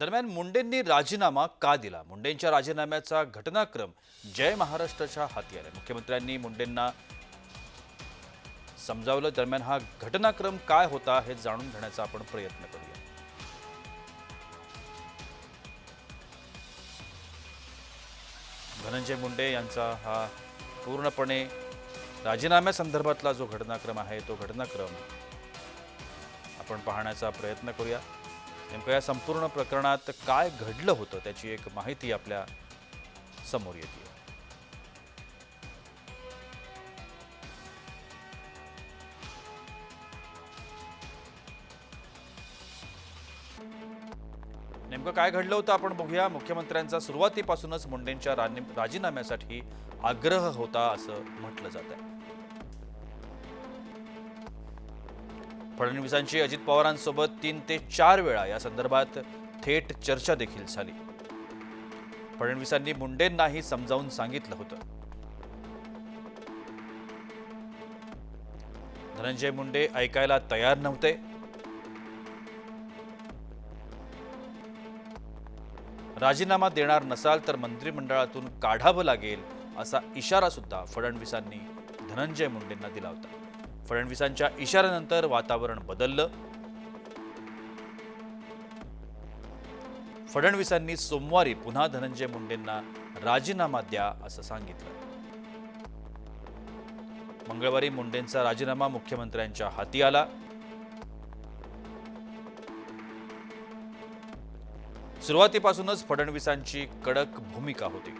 दरम्यान मुंडेंनी राजीनामा का दिला? मुंडेंच्या राजीनाम्याचा घटनाक्रम जय महाराष्ट्राच्या हाती आला. मुख्यमंत्र्यांनी मुंडेंना समजावलं. दरम्यान हा घटनाक्रम काय होता हे जाणून घेण्याचा आपण प्रयत्न करूया. धनंजय मुंडे यांचा हा पूर्णपणे राजीनाम्यासंदर्भातला जो घटनाक्रम आहे तो घटनाक्रम आपण पाहण्याचा प्रयत्न करूया. नेमकं या संपूर्ण प्रकरणात काय घडलं होतं त्याची एक माहिती आपल्यासमोर येते. नेमकं काय घडलं होतं आपण बघूया. मुख्यमंत्र्यांचा सुरुवातीपासूनच मुंडेंच्या राजीनाम्यासाठी आग्रह होता असं म्हटलं जात आहे फडणवीसांची अजित पवारांसोबत तीन ते चार वेळा या संदर्भात थेट चर्चा देखील झाली. फडणवीसांनी मुंडेंनाही समजावून सांगितलं होतं. धनंजय मुंडे ऐकायला तयार नव्हते. राजीनामा देणार नसाल तर मंत्रिमंडळातून काढावं लागेल असा इशारा सुद्धा फडणवीसांनी धनंजय मुंडेंना दिला होता. फडणवीसांच्या इशाऱ्यानंतर वातावरण बदललं. फडणवीसांनी सोमवारी पुन्हा धनंजय मुंडेंना राजीनामा द्या असं सांगितलं. मंगळवारी मुंडेंचा राजीनामा मुख्यमंत्र्यांच्या हाती आला. सुरुवातीपासूनच फडणवीसांची कडक भूमिका होती.